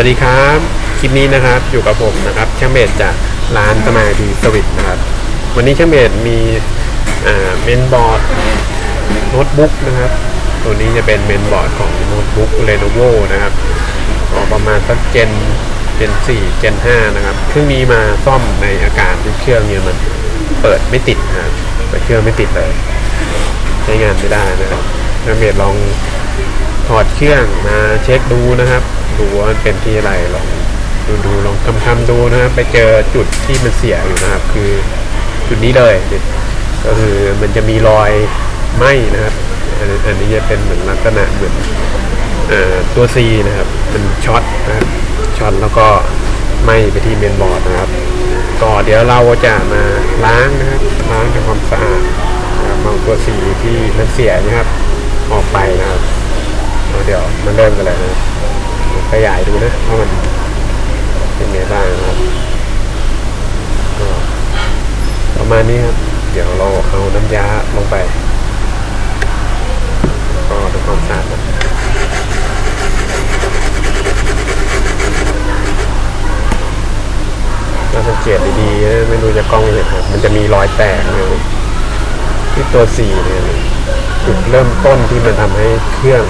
วัสดีครับ คลิปนี้นะครับอยู่กับผมนะครับช่างเบสจากร้านสมาดีสวิตนะครับ วันนี้ช่างเบสมีเมนบอร์ดโน้ตบุ๊กนะครับ ตัวนี้จะเป็นเมนบอร์ดของโน้ตบุ๊ก Lenovo นะครับก็ประมาณสักเจนเจน4เจน5นะครับเพิ่องมีมาซ่อมในอาการที่เครื่องเนี่ยมันเปิดไม่ติดนะครับเปิดเครื่องไม่ติดเลย ใช้งานไม่ได้นะครับช่างเบสลองถอดเครื่องมาเช็คดูนะครับ ดูว่ามันเป็นที่อะไรลองดูดูลองคำคำๆดูนะครับไปเจอจุดที่มันเสียอยู่นะครับ คือจุดนี้เลยก็คือมันจะมีรอยไหมนะครับอันนี้จะเป็นเหมือนลักษณะเหมือนอตัว C นะครับมันช็อตนะครับช็อตแล้วก็ไหมไปที่เมนบอร์ดนะครับก็เดี๋ยวเราจะมาล้างนะครับล้างทำความสะอาดเอาตัว C ที่มันเสียนะครับ ออกไปนะครับ เดี๋ยวมาเริ่มกันเลยนะ ขยายดูนะว่ามันเป็นไงบ้างนะครับก็ประมาณนี้ครับ เดี๋ยวเราเอาน้ำยาลงไป ก็ทำความสะอาดนะเราสังเกตดีๆนะไม่รู้จะกล้องเห็นครับ มันจะมีรอยแตกเลยที่ตัวสีเนี่ยจุดเริ่มต้นที่มันทำให้เครื่อง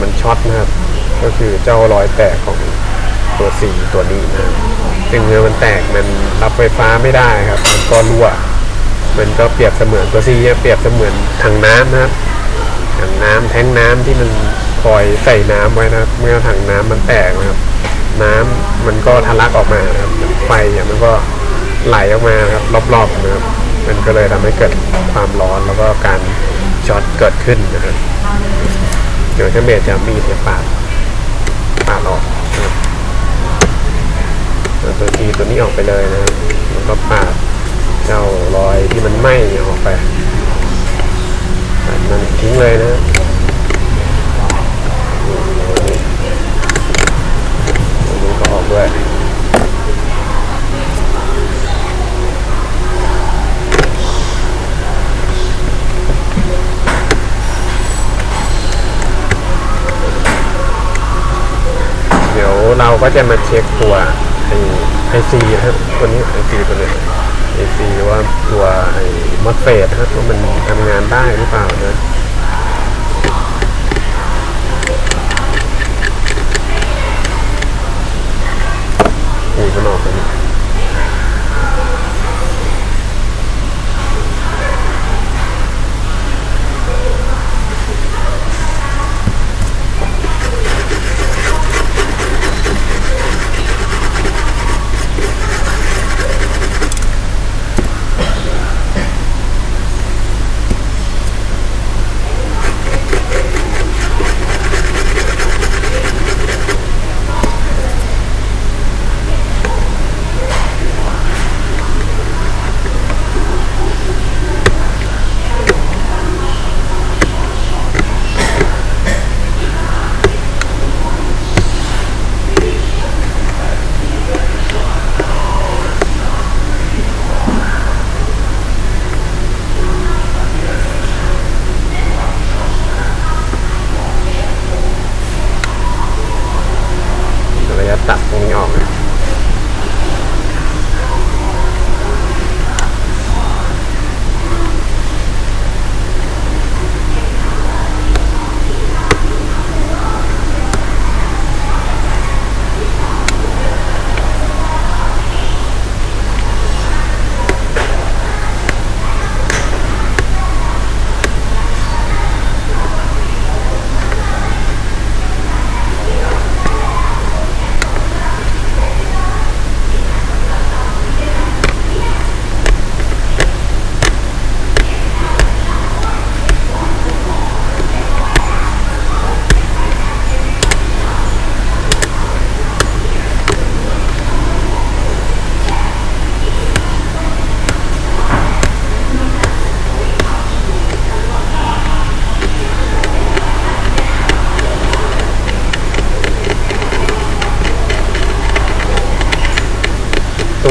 มันช็อตนะครับ ก็คือเจ้ารอยแตกของตัวสีตัวนี้นะครับซึ่งเมื่อมันแตกมันรับไฟฟ้าไม่ได้ครับ มันก็รั่ว มันก็เปรียบเสมือนตัวซีเปรียบเสมือนถังน้ำนะครับถังน้ำแท้งน้ำที่มันคอยใส่น้ำไว้นะครับ เมื่อถังน้ำมันแตกนะครับ น้ำมันก็ทะลักออกมาครับไฟอะมันก็ไหลออกมาครับรอบๆนะครับมันก็เลยทำให้เกิดความร้อนแล้วก็การช็อตเกิดขึ้นนะครับเดี๋ยวช่าเบสจะมีดเนี่ยปาดปาดออกนะครับเอาตัว ทีตัวนี้ออกไปเลยนะครับแล้วก็ปาดเจ้ารอยที่มันไหม้เนี่ยออกไปปาดมันทิ้งเลยนะตัวนี้ตัวนี้ก็ออกด้วยเดี๋ยวเราก็จะมาเช็คตัวไอ ไอซีนะครับตัวนี้ไอซีตัวนี้ไอซีว่าตัวไอมอสเฟตนะครับว่ามันทำงานได้หรือเปล่านะ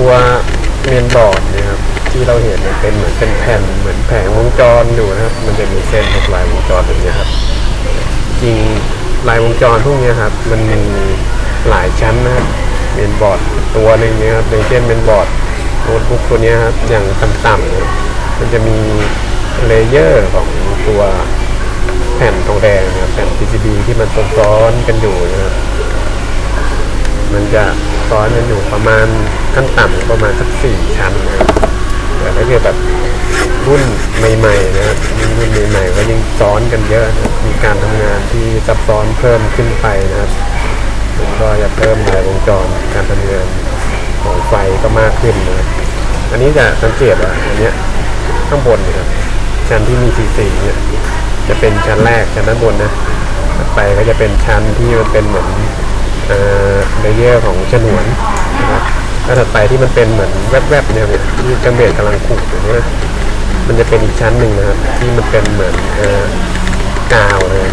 ตัวเมนบอร์ดนี่ยครับที่เราเห็นมันเป็นเหมือนเป็นแผ่นเหมือนแผงวงจรอยู่นะครับ มันจะมีเส้นพวกลายวงจรแบบนี้ครับ จริงลายวงจรพวกนี้ครับ มันมีหลายชั้นนะครับเมนบอร์ดตัวหนึ่งนี่ยครับอย่างเช่นเมนบอร์ดโน้ตบุ๊กตัวนี้ครับอย่างต่ำๆนะมันจะมีเลเยอร์ของตัวแผ่นทองแดงนะครับแผ่น PCB ที่มันซ้อนๆกันอยู่นะครับมันจะ ซ้อนกันอยู่ประมาณขั้นต่ำประมาณสักสี่ชั้นนะครับแต่ถ้าเกิดแบบรุ่นใหม่ๆนะครับรุ่นใหม่ๆก็ยิ่งซ้อนกันเยอะนะมีการทำงานที่ซับซ้อนเพิ่มขึ้นไปนะครับมันก็จะเพิ่มรายวงจรการทำงานของไฟก็มากขึ้นนะครับอันนี้จะสังเกตว่าอันเนี้ยข้างบนนยครับชั้นที่มีสีสีเนี่ยจะเป็นชั้นแรกชั้นด้านบนนะไปก็จะเป็นชั้นที่มันเป็นเหมือน เลเยอร์ของฉนวนนะครับแล้วถัดไปที่มันเป็นเหมือนแวบๆเนี่ยเนี่ยที่จังเบดกำลังขูดอยู่เนี่ยมันจะเป็นอีกชั้นหนึ่งนะครับที่มันเป็นเหมือนอกาวเลย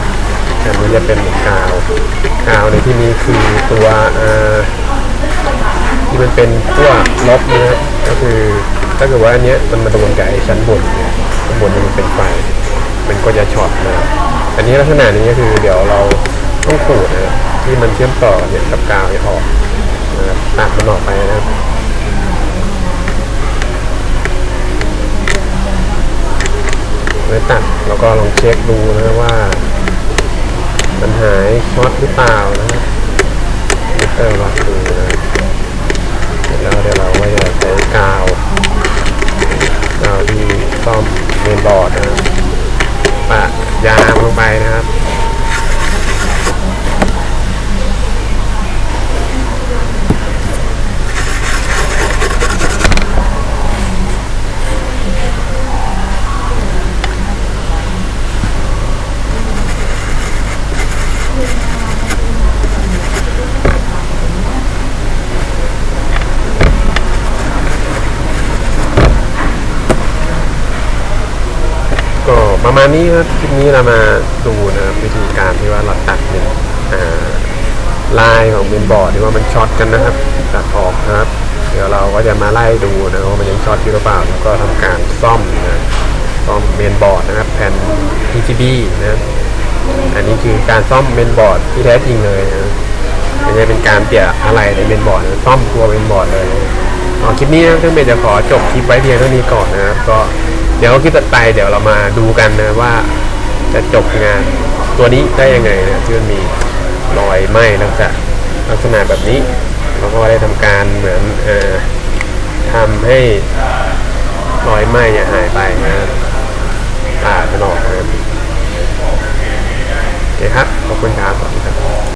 ชั้นนี้จะเป็นเหมือนกาว กาวในที่นี้คือตัวที่มันเป็นตัวลบเนี่ยก็คือถ้าเกิดว่าอันเนี้ยมันมาโดนกับไอ้ชั้นบนเนี่ยชั้นบนมันเป็นไฟมันก็จะช็อตนะอันนี้ลักษณะนี้ก็คือเดี๋ยวเรา ต้องขูดนะครับที่มันเชื่อมต่อเนี่ยกับกาวเนี่ยออกนะครับตัดมันออกไปนะครับไว้ตัดแล้วก็ลองเช็คดูนะว่า มันหายช็อตหรือเปล่านะครับมิเตอร์วัด ประมาณนี้ครับคลิปนี้เรามาดูนะครับวิธีการที่ว่าเราตัดเนอ่าลายของเมนบอร์ดที่ว่ามันช็อตกันนะครับตัดออกนะครับ เดี๋ยวเราก็จะมาไล่ดูนะว่ามันยังช็อตอยู่หรือเปล่าแล้วก็ทำการซ่อมนะซ่อมเมนบอร์ดนะครับ แผ่น PCB นะอันนี้คือการซ่อมเมนบอร์ดที่แท้จริงเลยนะไม่ใช่เป็นการเปลี่ยนอะไรในเมนบอร์ดนะซ่อมตัวเมนบอร์ดเลยอ๋อคลิปนี้นะซึ่งเบนจะขอจบคลิปไว้เพียงเท่านี้ก่อนนะครับก็ เดี๋ยวคลิปต่อไปเดี๋ยวเรามาดูกันนะว่าจะจบงานตัวนี้ได้ยังไงนะที่มันมีรอยไหม้ลักษณะลักษณะแบบนี้เราก็ได้ทำการเหมือนอทำให้รอยไหม้เนี่ยหายไปนะตัดมันออกนะครับโอเคครับขอบคุณครับ